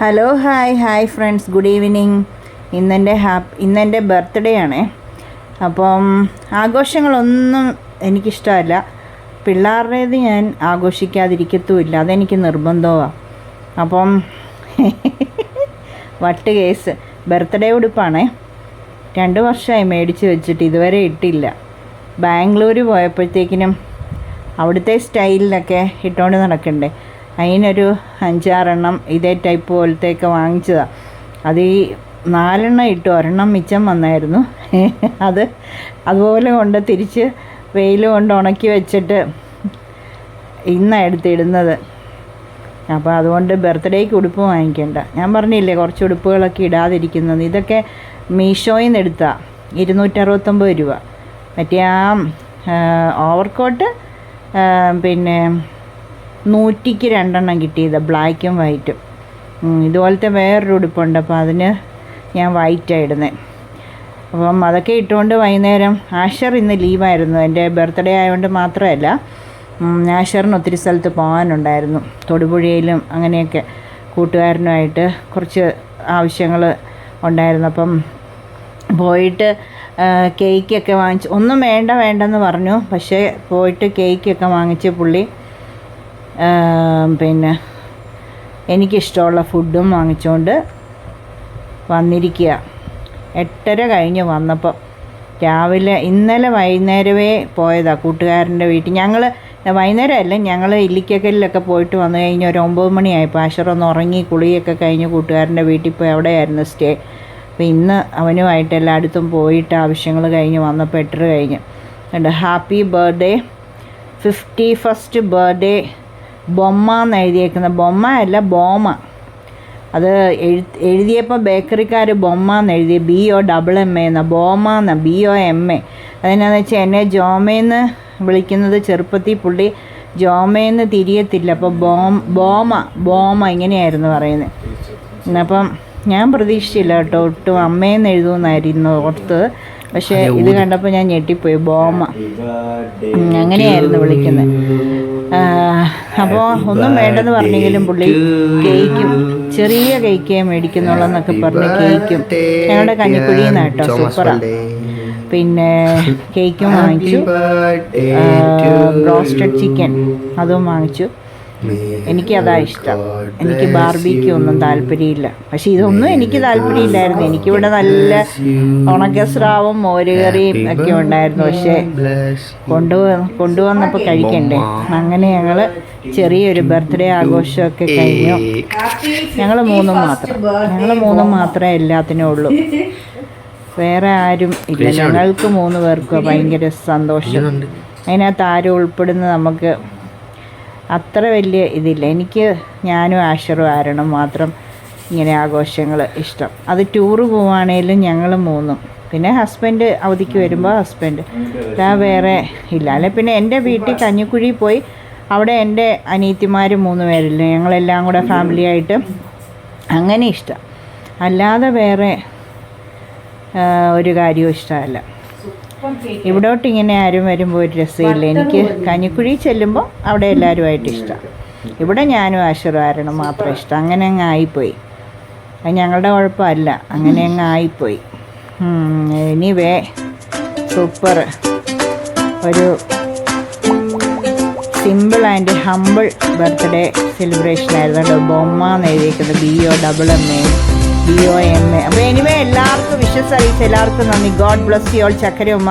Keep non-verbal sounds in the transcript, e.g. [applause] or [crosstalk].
Hello hi hi friends good evening ഇന്നെന്റെ ഹാപ്പ് ഇന്നെന്റെ ബർത്ത്ഡേ ആണേ. അപ്പം ആഘോഷങ്ങളൊന്നും എനിക്കിഷ്ടമല്ല. പിള്ളേരുടേത് ഞാൻ ആഘോഷിക്കാതിരിക്കത്തുമില്ല. അതെനിക്ക് നിർബന്ധമാണ് അപ്പം [laughs] വട്ട് കേസ്. ബർത്ത്ഡേ ഉടുപ്പാണേ. രണ്ട് വർഷമായി മേടിച്ച് വെച്ചിട്ട് ഇതുവരെ ഇട്ടില്ല. ബാംഗ്ലൂർ പോയപ്പോഴത്തേക്കിനും അവിടുത്തെ സ്റ്റൈലിലൊക്കെ ഇട്ടുകൊണ്ട് നടക്കണ്ടേ. അതിനൊരു അഞ്ചാറെണ്ണം ഇതേ ടൈപ്പ് പോലത്തെയൊക്കെ വാങ്ങിച്ചതാണ് അത് ഈ നാലെണ്ണം ഇട്ട്. ഒരെണ്ണം മിച്ചം വന്നായിരുന്നു. [laughs] അത് അതുപോലെ കൊണ്ട് തിരിച്ച് വെയിൽ കൊണ്ട് ഉണക്കി വെച്ചിട്ട് ഇന്നാണ് എടുത്തിടുന്നത്. അപ്പോൾ അതുകൊണ്ട് ബർത്ത്ഡേക്ക് ഉടുപ്പ് വാങ്ങിക്കേണ്ട. ഞാൻ പറഞ്ഞില്ലേ കുറച്ച് ഉടുപ്പുകളൊക്കെ ഇടാതിരിക്കുന്നത്. ഇതൊക്കെ മീഷോയിൽ നിന്ന് എടുത്താൽ ഇരുന്നൂറ്ററുപത്തൊമ്പത് രൂപ. മറ്റേ ആ ഓവർകോട്ട് പിന്നെ നൂറ്റിക്ക് രണ്ടെണ്ണം കിട്ടിയത് ബ്ലാക്കും വൈറ്റും. ഇതുപോലത്തെ വേറൊരു ഉടുപ്പുണ്ട്. അപ്പോൾ അതിന് ഞാൻ വൈറ്റാണ് ഇടുന്നത് അപ്പം അതൊക്കെ ഇട്ടുകൊണ്ട് വൈകുന്നേരം ആഷർ ഇന്ന് ലീവായിരുന്നു. എന്റെ ബർത്ത്ഡേ ആയതുകൊണ്ട് മാത്രമല്ല ആഷറിന് ഒത്തിരി സ്ഥലത്ത് പോകാനുണ്ടായിരുന്നു. തൊടുപുഴയിലും അങ്ങനെയൊക്കെ കൂട്ടുകാരനുമായിട്ട് കുറച്ച് ആവശ്യങ്ങൾ ഉണ്ടായിരുന്നു. അപ്പം പോയിട്ട് കേക്കൊക്കെ വാങ്ങിച്ച് ഒന്നും വേണ്ട വേണ്ടെന്ന് പറഞ്ഞു. പക്ഷേ പോയിട്ട് കേക്കൊക്കെ വാങ്ങിച്ച് പുള്ളി പിന്നെ എനിക്കിഷ്ടമുള്ള ഫുഡും വാങ്ങിച്ചുകൊണ്ട് വന്നിരിക്കുക എട്ടര കഴിഞ്ഞ് വന്നപ്പം രാവിലെ ഇന്നലെ വൈകുന്നേരമേ പോയതാ കൂട്ടുകാരന്റെ വീട്ടിൽ. ഞങ്ങൾ വൈകുന്നേരം അല്ല ഞങ്ങൾ ഇല്ലിക്കക്കലിലൊക്കെ പോയിട്ട് വന്നു കഴിഞ്ഞ് ഒരു ഒമ്പത് മണിയായപ്പോൾ ആശറൊന്ന് ഉറങ്ങി കുളിയൊക്കെ കഴിഞ്ഞ് കൂട്ടുകാരന്റെ വീട്ടിൽ പോയി അവിടെയായിരുന്നു സ്റ്റേ. അപ്പോൾ ഇന്ന് അവനുമായിട്ട് എല്ലായിടത്തും പോയിട്ട് ആവശ്യങ്ങൾ കഴിഞ്ഞ് വന്നപ്പോൾ എട്ടര കഴിഞ്ഞ്. Happy birthday fifty first birthday Bomma എന്ന് എഴുതിയേക്കുന്ന ബൊമ്മ അല്ല ബോമ. അത് എഴു എഴുതിയപ്പോൾ ബേക്കറിക്കാർ ബൊമ്മ എന്ന് എഴുതി B O double M A എന്ന ബോമ എന്ന ബി ഒ എം എ. അതെന്നാന്ന് വെച്ചാൽ എന്നെ ജോമയെന്ന് വിളിക്കുന്നത് ചെറുപ്പത്തിൽ പുള്ളി ജോമയെന്ന് തിരിയത്തില്ല അപ്പോൾ ബോം ബോമ ബോമ ഇങ്ങനെയായിരുന്നു പറയുന്നത് അപ്പം ഞാൻ പ്രതീക്ഷിച്ചില്ല കേട്ടോ ഒട്ടും അമ്മയെന്ന് എഴുതുമെന്നായിരുന്നു ഓർത്തത്. പക്ഷേ ഇത് കണ്ടപ്പോൾ ഞാൻ ഞെട്ടിപ്പോയി ബോമ അങ്ങനെയായിരുന്നു വിളിക്കുന്നത് അപ്പോൾ ഒന്നും വേണ്ടെന്ന് പറഞ്ഞെങ്കിലും പുള്ളി കേക്കും ചെറിയ കേക്കേ മേടിക്കുന്നുള്ളൂ എന്നൊക്കെ പറഞ്ഞ് കേക്കും ഞങ്ങളുടെ കഞ്ഞിക്കുഴിയിൽ നിന്ന് കേട്ടോ സൂപ്പറാണ് പിന്നെ കേക്കും വാങ്ങിച്ചു. റോസ്റ്റഡ് ചിക്കൻ അതും വാങ്ങിച്ചു. എനിക്ക് അതാ ഇഷ്ടം എനിക്ക് ബാർബിക്ക് ഒന്നും താല്പര്യമില്ല. പക്ഷെ ഇതൊന്നും എനിക്ക് താല്പര്യമില്ലായിരുന്നു. എനിക്കിവിടെ നല്ല ഉണക്കസ്രാവും മോരുകറിയും ഒക്കെ ഉണ്ടായിരുന്നു. പക്ഷേ കൊണ്ടുവ കൊണ്ടുവന്നപ്പോൾ കഴിക്കണ്ടേ? അങ്ങനെ ഞങ്ങൾ ചെറിയൊരു ബർത്ത്ഡേ ആഘോഷമൊക്കെ കഴിഞ്ഞു. ഞങ്ങൾ മൂന്നും മാത്രം. ഞങ്ങൾ മൂന്നും മാത്രമേ എല്ലാത്തിനും ഉള്ളൂ. വേറെ ആരും ഇല്ല. ഞങ്ങൾക്ക് മൂന്ന് പേർക്കും ഭയങ്കര സന്തോഷം. അതിനകത്ത് ആരും ഉൾപ്പെടുന്ന നമുക്ക് അത്ര വലിയ ഇതില്ല. എനിക്ക് ഞാനും ആഷറും ആരണം മാത്രം ഇങ്ങനെ ആഘോഷങ്ങൾ ഇഷ്ടം. അത് ടൂറ് പോവുകയാണേലും ഞങ്ങൾ മൂന്നും. പിന്നെ ഹസ്ബൻഡ് അവധിക്ക് വരുമ്പോൾ ഹസ്ബൻഡ് ഇതാ വേറെ ഇല്ല. അല്ലെ പിന്നെ എന്റെ വീട്ടിൽ കഞ്ഞിക്കുഴി പോയി. അവിടെ എന്റെ അനിയത്തിമാർ മൂന്ന് പേരില്ല. ഞങ്ങളെല്ലാം കൂടെ ഫാമിലി ആയിട്ട്. അങ്ങനെ ഇഷ്ടം. അല്ലാതെ വേറെ ഒരു കാര്യവും ഇഷ്ടമല്ല. ഇവിടോട്ട് ഇങ്ങനെ ആരും വരുമ്പോൾ ഒരു രസമില്ല. എനിക്ക് കഞ്ഞിക്കുഴി ചെല്ലുമ്പോൾ അവിടെ എല്ലാവരുമായിട്ട് ഇഷ്ടം. ഇവിടെ ഞാനും ആശീർവാരണം മാത്രം ഇഷ്ടം. അങ്ങനെ അങ്ങ് ആയിപ്പോയി. അത് ഞങ്ങളുടെ കുഴപ്പമല്ല. അങ്ങനെ അങ്ങ് ആയിപ്പോയി. ഇനി വേ സൂപ്പർ ഒരു simple and humble birthday celebration ആയിരുന്നു. കേട്ടോ ബൊമ്മ എന്ന് എഴുതിയിരിക്കുന്നത്. B O double M A B O M A അപ്പോൾ എനിവേ എല്ലാവർക്കും വിശ്വസ് അറിയിച്ച് എല്ലാവർക്കും നന്ദി. God bless you all ചക്കരയുമ്മ.